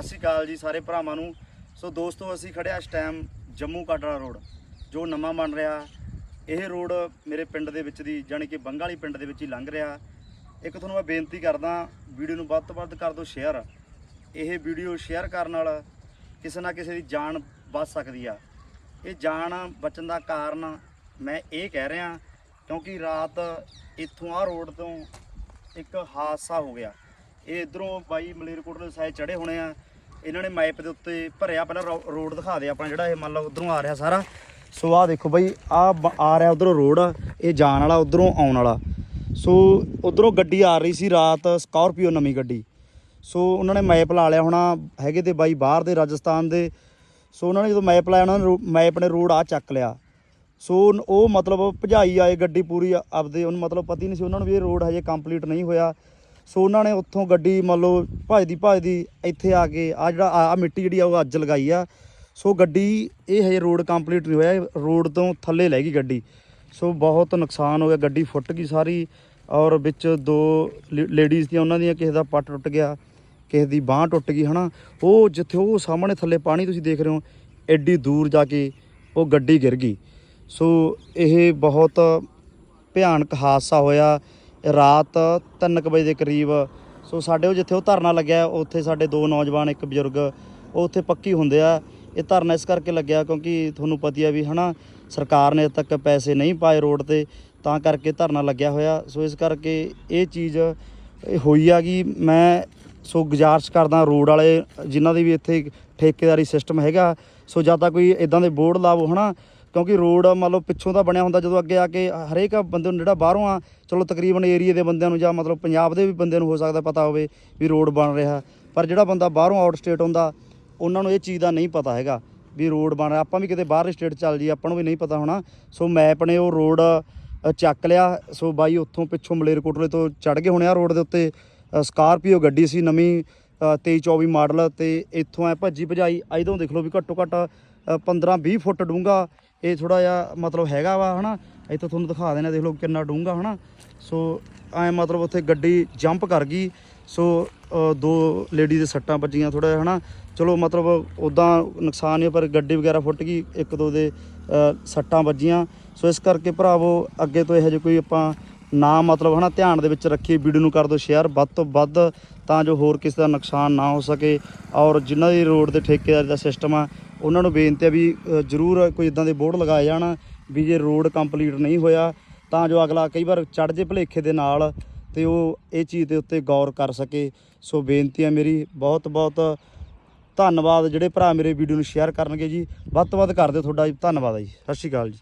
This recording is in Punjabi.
ਸਤਿ ਸ਼੍ਰੀ ਅਕਾਲ ਜੀ ਸਾਰੇ ਭਰਾਵਾਂ ਨੂੰ। ਸੋ ਦੋਸਤੋ, ਅਸੀਂ ਖੜਿਆ ਇਸ ਟਾਈਮ ਜੰਮੂ ਕਾਟੜਾ ਰੋਡ ਜੋ ਨਵਾਂ ਬਣ ਰਿਹਾ। ਇਹ ਰੋਡ ਮੇਰੇ ਪਿੰਡ ਦੇ ਵਿੱਚ ਦੀ, ਜਾਣੀ ਕਿ ਬੰਗਾਲੀ ਪਿੰਡ ਦੇ ਵਿੱਚ ਹੀ ਲੰਘ ਰਿਹਾ। ਇੱਕ ਤੁਹਾਨੂੰ ਮੈਂ ਬੇਨਤੀ ਕਰਦਾ, ਵੀਡੀਓ ਨੂੰ ਵੱਧ ਤੋਂ ਵੱਧ ਕਰ ਦਿਓ ਸ਼ੇਅਰ ਇਹ ਵੀਡੀਓ ਸ਼ੇਅਰ ਕਰਨ ਨਾਲ ਕਿਸੇ ਨਾ ਕਿਸੇ ਦੀ ਜਾਨ ਬਚ ਸਕਦੀ ਆ। ਇਹ ਜਾਨ ਬਚਣ ਦਾ ਕਾਰਨ ਮੈਂ ਇਹ ਕਹਿ ਰਿਹਾ, ਕਿਉਂਕਿ ਰਾਤ ਇੱਥੋਂ ਆ ਰੋਡ ਤੋਂ ਇੱਕ ਹਾਦਸਾ ਹੋ ਗਿਆ। ਇਹ ਇਧਰੋਂ ਬਾਈ ਮਲੇਰਕੋਟਲੇ ਦੇ ਸਾਈਡ ਚੜੇ ਹੋਣੇ ਆ। ਇਹਨਾਂ ਨੇ ਮੈਪ ਦੇ ਉੱਤੇ ਭਰਿਆ, ਪਹਿਲਾਂ ਰੋ- ਰੋਡ ਦਿਖਾ ਦੇ ਆਪਣਾ ਜਿਹੜਾ ਇਹ ਮੰਨ ਲਓ ਉਧਰੋਂ ਆ ਰਿਹਾ ਸਾਰਾ। ਸੋ ਆਹ ਦੇਖੋ ਬਾਈ ਆ ਆ ਰਿਹਾ ਉਧਰੋਂ ਰੋਡ, ਇਹ ਜਾਣ ਵਾਲਾ, ਉਧਰੋਂ ਆਉਣ ਵਾਲਾ। ਸੋ ਉਧਰੋਂ ਗੱਡੀ ਆ ਰਹੀ ਸੀ ਰਾਤ ਸਕਾਰਪੀਓ ਨਵੀਂ ਗੱਡੀ। ਸੋ ਉਹਨਾਂ ਨੇ ਮੈਪ ਲਾ ਲਿਆ ਹੋਣਾ ਹੈਗੇ ਤੇ ਬਾਈ ਬਾਹਰ ਦੇ, ਰਾਜਸਥਾਨ ਦੇ। ਸੋ ਉਹਨਾਂ ਨੇ ਜਦੋਂ ਮੈਪ ਲਾਇਆ, ਉਹਨਾਂ ਨੇ ਰੋ- ਮੈਪ ਨੇ ਰੋਡ ਆ ਚੱਕ ਲਿਆ। ਸੋ ਨ- ਉਹ ਮਤਲਬ ਭਜਾਈ ਆਏ ਗੱਡੀ ਪੂਰੀ ਆਪਦੇ, ਉਹਨੂੰ ਮਤਲਬ ਪਤਾ ਹੀ ਨਹੀਂ ਸੀ ਉਹਨਾਂ ਨੂੰ ਵੀ ਇਹ ਰੋਡ ਹਜੇ ਕੰਪਲੀਟ ਨਹੀਂ ਹੋਇਆ। ਸੋ ਉਹਨਾਂ ਨੇ ਉੱਥੋਂ ਗੱਡੀ ਮੰਨ ਲਓ ਭਜਦੀ ਭਜਦੀ ਇੱਥੇ ਆ ਕੇ ਆ ਜਿਹੜਾ ਆ ਮਿੱਟੀ ਜਿਹੜੀ ਆ ਉਹ ਅੱਜ ਲਗਾਈ ਆ। ਸੋ ਗੱਡੀ ਇਹ ਹਜੇ ਰੋਡ ਕੰਪਲੀਟ ਨਹੀਂ ਹੋਇਆ ਰੋਡ ਤੋਂ ਥੱਲੇ ਲੈ ਗਈ ਗੱਡੀ। ਸੋ ਬਹੁਤ ਨੁਕਸਾਨ ਹੋ ਗਿਆ, ਗੱਡੀ ਫੁੱਟ ਗਈ ਸਾਰੀ ਔਰ ਵਿੱਚ ਦੋ ਲੇਡੀਜ਼ ਦੀਆਂ ਉਹਨਾਂ ਦੀਆਂ ਕਿਸੇ ਦਾ ਪੱਟ ਟੁੱਟ ਗਿਆ, ਕਿਸੇ ਦੀ ਬਾਹ ਟੁੱਟ ਗਈ, ਹਨਾ। ਉਹ ਜਿੱਥੇ ਉਹ ਸਾਹਮਣੇ ਥੱਲੇ ਪਾਣੀ ਤੁਸੀਂ ਦੇਖ ਰਹੇ ਹੋ, ਐਡੀ ਦੂਰ ਜਾ ਕੇ ਉਹ ਗੱਡੀ ਗਿਰ ਗਈ। ਸੋ ਇਹ ਬਹੁਤ ਭਿਆਨਕ ਹਾਦਸਾ ਹੋਇਆ। ਰਾਤ 3 ਵਜੇ ਦੇ ਕਰੀਬ, ਸੋ ਸਾਡੇ ਉਹ ਜਿੱਥੇ ਉਹ ਧਰਨਾ ਲੱਗਿਆ, ਉੱਥੇ ਸਾਡੇ ਦੋ ਨੌਜਵਾਨ, ਇੱਕ ਬਜ਼ੁਰਗ, ਉਹ ਉੱਥੇ ਪੱਕੀ ਹੁੰਦੇ ਆ। ਇਹ ਧਰਨਾ ਇਸ ਕਰਕੇ ਲੱਗਿਆ ਕਿਉਂਕਿ ਤੁਹਾਨੂੰ ਪਤੀ ਆ ਵੀ ਹਨਾ, ਸਰਕਾਰ ਨੇ ਅਜੇ ਤੱਕ ਪੈਸੇ ਨਹੀਂ ਪਾਏ ਰੋਡ ਤੇ, ਤਾਂ ਕਰਕੇ ਧਰਨਾ ਲੱਗਿਆ ਹੋਇਆ। ਸੋ ਇਸ ਕਰਕੇ ਇਹ ਚੀਜ਼ ਹੋਈ ਆ ਕਿ ਮੈਂ ਸੋ ਗੁਜ਼ਾਰਿਸ਼ ਕਰਦਾ ਰੋਡ ਵਾਲੇ ਜਿਨ੍ਹਾਂ ਦੀ ਵੀ ਇੱਥੇ ਠੇਕੇਦਾਰੀ ਸਿਸਟਮ ਹੈਗਾ, ਸੋ ਜਾਂ ਤਾਂ ਕੋਈ ਇਦਾਂ ਦੇ ਬੋਰਡ ਲਾਵੋ ਹਨਾ ਕਿਉਂਕਿ ਰੋਡ ਮੰਨ ਲਓ ਪਿੱਛੋਂ ਦਾ ਬਣਿਆ ਹੁੰਦਾ ਜਦੋਂ ਅੱਗੇ ਆ ਕੇ ਹਰੇਕ ਬੰਦੇ ਨੂੰ ਜਿਹੜਾ ਬਾਹਰੋਂ ਆ ਚਲੋ ਤਕਰੀਬਨ ਏਰੀਆ ਦੇ ਬੰਦਿਆਂ ਨੂੰ ਜਾਂ ਮਤਲਬ ਪੰਜਾਬ ਦੇ ਵੀ ਬੰਦਿਆਂ ਨੂੰ ਹੋ ਸਕਦਾ ਪਤਾ ਹੋਵੇ ਵੀ ਰੋਡ ਬਣ ਰਿਹਾ। ਪਰ ਜਿਹੜਾ ਬੰਦਾ ਬਾਹਰੋਂ ਆਊਟ ਸਟੇਟ ਹੁੰਦਾ ਉਹਨਾਂ ਨੂੰ ਇਹ ਚੀਜ਼ ਦਾ ਨਹੀਂ ਪਤਾ ਹੈਗਾ ਵੀ ਰੋਡ ਬਣ ਰਿਹਾ। ਆਪਾਂ ਵੀ ਕਿਤੇ ਬਾਹਰਲੇ ਸਟੇਟ ਚੱਲ ਜੀ ਆਪਾਂ ਨੂੰ ਵੀ ਨਹੀਂ ਪਤਾ ਹੋਣਾ। ਸੋ ਮੈਪ ਨੇ ਉਹ ਰੋਡ ਅ, ਚੱਕ ਲਿਆ। ਸੋ ਬਾਈ ਉੱਥੋਂ ਪਿੱਛੋਂ ਮਲੇਰਕੋਟਲੇ ਤੋਂ ਚੜ ਗਏ ਹੋਣੇ ਆ ਰੋਡ ਦੇ ਉੱਤੇ। ਸਕਾਰਪੀਓ ਗੱਡੀ ਸੀ ਨਵੀਂ 23 24 ਮਾਡਲ ਤੇ ਇੱਥੋਂ ਐ ਭੱਜੀ ਭਜਾਈ। ਇਦੋਂ ਦੇਖ ਲਓ ਵੀ ਘੱਟੋ ਘੱਟ 15 20 ਫੁੱਟ ਡੂੰਘਾ ਇਹ ਥੋੜਾ ਜਿਹਾ ਮਤਲਬ ਹੈਗਾ ਵਾ, ਹਨਾ? ਇੱਥੋਂ ਤੁਹਾਨੂੰ ਦਿਖਾ ਦੇਣਾ ਦੇਖ ਲਓ ਕਿੰਨਾ ਡੂੰਘਾ, ਹਨਾ? ਸੋ ਐ ਮਤਲਬ ਉੱਥੇ ਗੱਡੀ ਜੰਪ ਕਰ ਗਈ। ਸੋ ਦੋ ਲੇਡੀ ਦੇ ਸੱਟਾਂ ਵੱਜੀਆਂ ਥੋੜਾ ਜਿਹਾ, ਹਨਾ? ਚਲੋ, ਮਤਲਬ ਉਦਾਂ ਨੁਕਸਾਨ ਨਹੀਂ, ਪਰ ਗੱਡੀ ਵਗੈਰਾ ਫੁੱਟ ਗਈ, ਇੱਕ ਦੋ ਦੇ ਸੱਟਾਂ ਵੱਜੀਆਂ। ਸੋ ਇਸ ਕਰਕੇ ਭਰਾਵੋ, ਅੱਗੇ ਤੋਂ ਇਹੋ ਜਿਹੇ ਕੋਈ ਆਪਾਂ ਨਾ ਮਤਲਬ, ਹਨਾ, ਧਿਆਨ ਦੇ ਵਿੱਚ ਰੱਖੀਏ, ਵੀਡੀਓ ਨੂੰ ਕਰ ਦਿਓ ਸ਼ੇਅਰ। ਵੱਧ ਤੋਂ ਵੱਧ ਤਾਂ ਜੋ ਹੋਰ ਕਿਸੇ ਦਾ ਨੁਕਸਾਨ ਨਾ ਹੋ ਸਕੇ। ਔਰ ਜਿਨ੍ਹਾਂ ਦੀ ਰੋਡ ਦੇ ਠੇਕੇਦਾਰੀ ਦਾ ਸਿਸਟਮ ਆ ਉਹਨਾਂ ਨੂੰ ਬੇਨਤੀ ਆ ਵੀ ਜ਼ਰੂਰ ਕੋਈ ਇਦਾਂ ਦੇ ਬੋਰਡ ਲਗਾਏ ਜਾਣ ਵੀ ਜੇ ਰੋਡ ਕੰਪਲੀਟ ਨਹੀਂ ਹੋਇਆ, ਤਾਂ ਜੋ ਅਗਲਾ ਕਈ ਵਾਰ ਚੜ ਜੇ ਭਲੇਖੇ ਦੇ ਨਾਲ ਤੇ ਉਹ ਇਹ ਚੀਜ਼ ਦੇ ਉੱਤੇ ਗੌਰ ਕਰ ਸਕੇ। ਸੋ ਬੇਨਤੀ ਹੈ ਮੇਰੀ, ਬਹੁਤ ਬਹੁਤ ਧੰਨਵਾਦ। ਜਿਹੜੇ ਭਰਾ ਮੇਰੇ ਵੀਡੀਓ ਨੂੰ ਸ਼ੇਅਰ ਕਰਨਗੇ ਜੀ, ਵੱਧ ਤੋਂ ਵੱਧ ਕਰ ਦਿਓ ਤੁਹਾਡਾ ਜੀ। ਧੰਨਵਾਦ ਹੈ ਜੀ। ਸਤਿ ਸ਼੍ਰੀ ਅਕਾਲ ਜੀ।